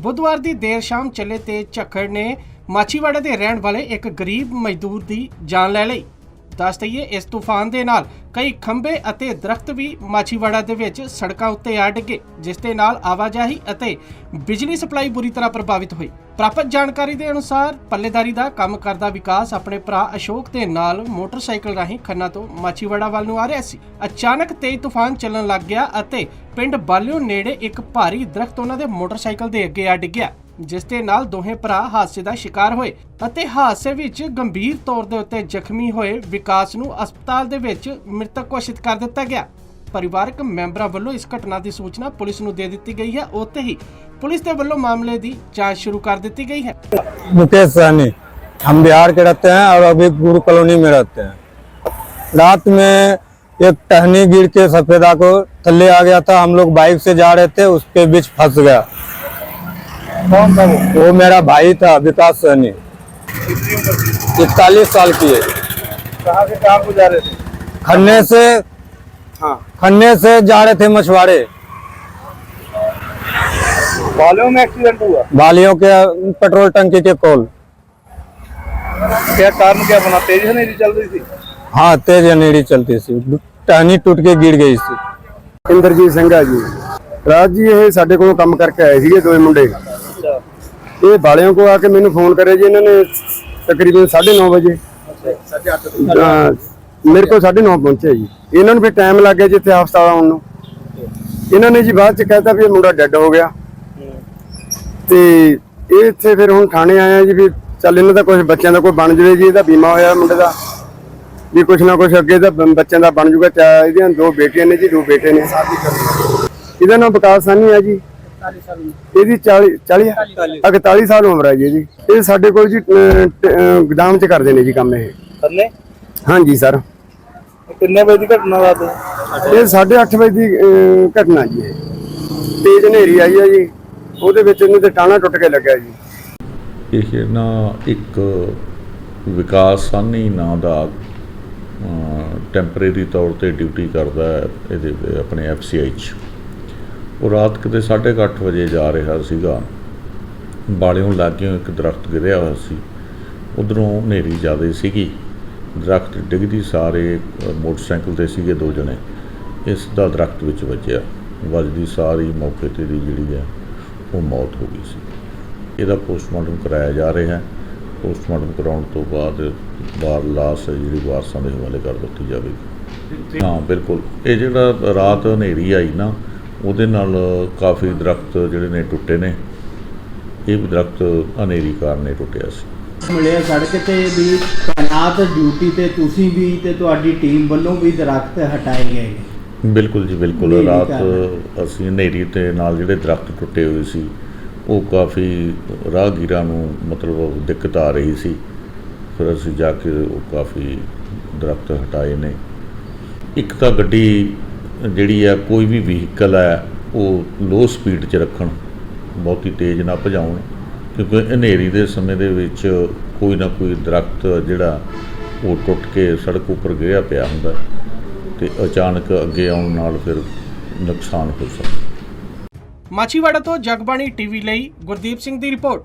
ਬੁੱਧਵਾਰ ਦੀ ਦੇਰ ਸ਼ਾਮ ਚੱਲੇ ਤੇਜ਼ ਝੱਖੜ ਨੇ ਮਾਛੀਵਾੜਾ ਦੇ ਰਹਿਣ ਵਾਲੇ ਇੱਕ ਗਰੀਬ ਮਜ਼ਦੂਰ ਦੀ ਜਾਨ ਲੈ ਲਈ। ਦੱਸ ਦਈਏ, ਇਸ ਤੂਫਾਨ ਦੇ ਨਾਲ ਕਈ ਖੰਭੇ ਅਤੇ ਦਰਖਤ ਵੀ ਮਾਛੀਵਾੜਾ ਦੇ ਵਿੱਚ ਸੜਕਾਂ ਉੱਤੇ ਆ ਡਿੱਗੇ, ਜਿਸ ਦੇ ਨਾਲ ਆਵਾਜਾਈ ਅਤੇ ਬਿਜਲੀ ਸਪਲਾਈ ਬੁਰੀ ਤਰ੍ਹਾਂ ਪ੍ਰਭਾਵਿਤ ਹੋਈ। ਪ੍ਰਾਪਤ ਜਾਣਕਾਰੀ ਦੇ ਅਨੁਸਾਰ ਪੱਲੇਦਾਰੀ ਦਾ ਕੰਮ ਕਰਦਾ ਵਿਕਾਸ ਆਪਣੇ ਭਰਾ ਅਸ਼ੋਕ ਦੇ ਨਾਲ ਮੋਟਰਸਾਈਕਲ ਰਾਹੀਂ ਖੰਨਾ ਤੋਂ ਮਾਛੀਵਾੜਾ ਵੱਲ ਨੂੰ ਆ ਰਿਹਾ ਸੀ। ਅਚਾਨਕ ਤੇਜ਼ ਤੂਫਾਨ ਚੱਲਣ ਲੱਗ ਗਿਆ ਅਤੇ ਪਿੰਡ ਬਾਲਿਓ ਨੇੜੇ ਇੱਕ ਭਾਰੀ ਦਰਖਤ ਉਹਨਾਂ ਦੇ ਮੋਟਰਸਾਈਕਲ ਦੇ ਅੱਗੇ ਆ ਡਿੱਗਿਆ। ਜਿਸ ਦੇ ਨਾਲ ਦੋਹੇ ਭਰਾ ਹਾਦਸੇ ਦਾ ਸ਼ਿਕਾਰ ਹੋਏ ਅਤੇ ਹਾਦਸੇ ਵਿੱਚ ਗੰਭੀਰ ਤੌਰ ਦੇ ਉੱਤੇ ਜ਼ਖਮੀ ਹੋਏ ਵਿਕਾਸ ਨੂੰ ਹਸਪਤਾਲ ਦੇ ਵਿੱਚ ਮ੍ਰਿਤਕ ਘੋਸ਼ਿਤ ਕਰ ਦਿੱਤਾ ਗਿਆ ਪਰਿਵਾਰਕ ਮੈਂਬਰਾਂ ਵੱਲੋਂ ਇਸ ਘਟਨਾ ਦੀ ਸੂਚਨਾ ਪੁਲਿਸ ਨੂੰ ਦੇ ਦਿੱਤੀ ਗਈ ਹੈ ਉੱਥੇ ਹੀ ਪੁਲਿਸ ਦੇ ਵੱਲੋਂ ਮਾਮਲੇ ਦੀ ਜਾਂਚ ਸ਼ੁਰੂ ਕਰ ਦਿੱਤੀ ਗਈ ਹੈ मुकेश सहनी हम बिहार के रहते हैं और अभी गुरु कॉलोनी में रहते हैं रात में एक टहनी गिर के सफेदा को थल्ले आ गया था हम लोग बाइक से जा रहे थे उस पे बीच फंस गया कौन था वो वो मेरा भाई था विकास सहनी कितनी उम्र थी इकतालीस साल की है कहाँ से कहाँ को जा रहे थे खन्ने से हाँ खन्ने से जा रहे थे मछुआरे बालों में एक्सीडेंट हुआ बालियों के पेट्रोल टंकी के कोल क्या कारण क्या बना तेज नहीं चल रही थी हाँ तेज अनेरी चलती थी टहनी टूट के गिर गई थी ਇੰਦਰਜੀਤ ਸਿੰਘ ਆ ਜੀ ਰਾਜ ਜੀ ਇਹ ਸਾਡੇ ਕੋਲੋਂ ਕੰਮ ਕਰਕੇ ਆਏ ਸੀਗੇ ਦੋਵੇਂ ਮੁੰਡੇ ਇਹ ਬਾਲਿਆਂ ਕੋ ਆ ਕੇ ਮੈਨੂੰ ਫੋਨ ਕਰਿਆ ਜੀ ਇਹਨਾਂ ਨੇ ਤਕਰੀਬਨ 9:30 ਵਜੇ। ਮੇਰੇ ਕੋਲ 9:30 ਪਹੁੰਚਿਆ ਜੀ। ਇਹਨਾਂ ਨੂੰ ਫਿਰ ਟਾਈਮ ਲੱਗ ਗਿਆ ਜਿੱਥੇ ਹਸਪਤਾਲ ਆਉਣ ਨੂੰ। ਇਹਨਾਂ ਨੇ ਜੀ ਬਾਅਦ ਚ ਕਹਿਤਾ ਵੀ ਇਹ ਮੁੰਡਾ ਡੈੱਡ ਹੋ ਗਿਆ। ਤੇ ਇਹ ਇੱਥੇ ਫਿਰ ਹੁਣ ਥਾਣੇ ਆਇਆ ਜੀ ਵੀ ਚੱਲ ਇਹਨਾਂ ਦਾ ਕੁਝ ਬੱਚਿਆਂ ਦਾ ਕੋਈ ਬਣ ਜਵੇ ਜੀ ਇਹਦਾ ਬੀਮਾ ਹੋਇਆ ਮੁੰਡੇ ਦਾ। ਵੀ ਕੁਛ ਨਾ ਕੁਛ ਅੱਗੇ ਬ- ਬੱਚਿਆਂ ਦਾ ਬਣ ਜੂਗਾ ਇਹਦੀਆਂ ਦੋ ਬੇਟੀਆਂ ਨੇ ਜੀ ਦੋ ਬੇਟੇ ਨੇ। ਇਹਦਾ ਨਾਮ ਵਿਕਾਸ ਸਾਨੀ ਹੈ ਜੀ। ਇਹਦੀ 40 40 41 ਸਾਲ। ਉਮਰ ਹੈ ਜੀ ਇਹਦੀ। ਇਹ ਸਾਡੇ ਕੋਲ ਜੀ ਗਦਾਮ 'ਚ ਕਰਦੇ ਨੇ ਜੀ ਕੰਮ ਇਹ। ਥੱਲੇ? ਹਾਂਜੀ ਸਰ। ਕਿੰਨੇ ਵਜੇ ਦੀ ਘਟਨਾ ਰਾਤ ਇਹ 8:30 ਵਜੇ ਦੀ ਘਟਨਾ ਜੀ ਇਹ। ਤੇਜ਼ ਹਨੇਰੀ ਆਈ ਹੈ ਜੀ। ਉਹਦੇ ਵਿੱਚ ਇਹਨੂੰ ਤੇ ਟਾਣਾ ਟੁੱਟ ਕੇ ਲੱਗਿਆ ਜੀ। ਇਹ ਨਾ ਇੱਕ ਵਿਕਾਸ ਸਾਨੀ ਨਾਂ ਦਾ ਟੈਂਪਰੇਰੀ ਤੌਰ ਤੇ ਡਿਊਟੀ ਕਰਦਾ ਹੈ ਇਹਦੇ ਆਪਣੇ ਐਫਸੀਆਈ ਚ। ਉਹ ਰਾਤ ਕਿਤੇ 8:30 ਵਜੇ ਜਾ ਰਿਹਾ ਸੀਗਾ। ਬਾਲਿਓਂ ਲਾਗਿਓਂ ਇੱਕ ਦਰਖਤ ਗਿਰਿਆ ਹੋਇਆ ਸੀ। ਉਧਰੋਂ ਹਨੇਰੀ ਜ਼ਿਆਦਾ ਸੀਗੀ। ਦਰਖਤ ਡਿੱਗਦੀ ਸਾਰੇ ਮੋਟਰਸਾਈਕਲ ਤੇ ਸੀਗੇ ਦੋ ਜਣੇ। ਇਸ ਦਾ ਦਰਖਤ ਵਿੱਚ ਵੱਜਿਆ। ਵੱਜਦੀ ਸਾਰੀ ਮੌਕੇ ਤੇ ਦੀ ਜਿਹੜੀ ਹੈ ਉਹ ਮੌਤ ਹੋ ਗਈ ਸੀ। ਇਹਦਾ ਪੋਸਟਮਾਰਟਮ ਕਰਾਇਆ ਜਾ ਰਿਹਾ ਹੈ। ਪੋਸਟਮਾਰਟਮ ਕਰਾਉਣ ਤੋਂ ਬਾਅਦ ਬਾਹਰ ਲਾਸ਼ ਜਿਹੜੀ ਵਾਰਸਾਂ ਦੇ ਹਵਾਲੇ ਕਰ ਦਿੱਤੀ ਜਾਵੇਗੀ। ਹਾਂ ਬਿਲਕੁਲ। ਇਹ ਜਿਹੜਾ ਰਾਤ ਹਨੇਰੀ ਆਈ ਨਾ ਉਹਦੇ ਨਾਲ ਕਾਫੀ ਦਰਖਤ ਜਿਹੜੇ ਨੇ ਟੁੱਟੇ ਨੇ। ਇਹ ਵੀ ਦਰਖਤ ਹਨੇਰੀ ਕਾਰਨ ਹੀ ਟੁੱਟਿਆ ਸੀ। ਮਿਲਿਆ ਸੜਕ ਤੇ ਵੀ ਤਾਇਨਾਤ ਡਿਊਟੀ ਤੇ ਤੁਸੀਂ ਵੀ ਤੇ ਤੁਹਾਡੀ ਟੀਮ ਵੱਲੋਂ ਵੀ ਦਰਖਤ ਹਟਾਏ ਗਏ ਨੇ। ਬਿਲਕੁਲ ਜੀ ਬਿਲਕੁਲ। ਰਾਤ। ਅਸੀਂ ਹਨੇਰੀ ਤੇ ਨਾਲ ਜਿਹੜੇ ਦਰਖਤ ਟੁੱਟੇ ਹੋਏ ਸੀ ਉਹ ਕਾਫੀ ਰਾਹਗੀਰਾਂ ਨੂੰ ਮਤਲਬ ਦਿੱਕਤ ਆ ਰਹੀ ਸੀ। ਫਿਰ ਅਸੀਂ ਜਾ ਕੇ ਉਹ ਕਾਫੀ ਦਰਖਤ ਹਟਾਏ ਨੇ। ਇੱਕ ਤਾਂ ਗੱਡੀ ਜਿਹੜੀ ਆ ਕੋਈ ਵੀ ਵਹੀਕਲ ਹੈ ਉਹ ਲੋ ਸਪੀਡ 'ਚ ਰੱਖਣ, ਬਹੁਤੀ ਤੇਜ਼ ਨਾ ਭਜਾਉਣ, ਕਿਉਂਕਿ ਹਨੇਰੀ ਦੇ ਸਮੇਂ ਦੇ ਵਿੱਚ ਕੋਈ ਨਾ ਕੋਈ ਦਰਖਤ ਜਿਹੜਾ, ਉਹ ਟੁੱਟ ਕੇ ਸੜਕ ਉੱਪਰ ਗਿਰਿਆ ਪਿਆ ਹੁੰਦਾ ਤੇ ਅਚਾਨਕ ਅੱਗੇ ਆਉਣ ਨਾਲ ਫਿਰ ਨੁਕਸਾਨ ਹੋ ਸਕਦਾ। ਮਾਛੀਵਾੜਾ ਤੋਂ ਜਗਬਾਣੀ ਟੀਵੀ ਲਈ ਗੁਰਦੀਪ ਸਿੰਘ ਦੀ ਰਿਪੋਰਟ।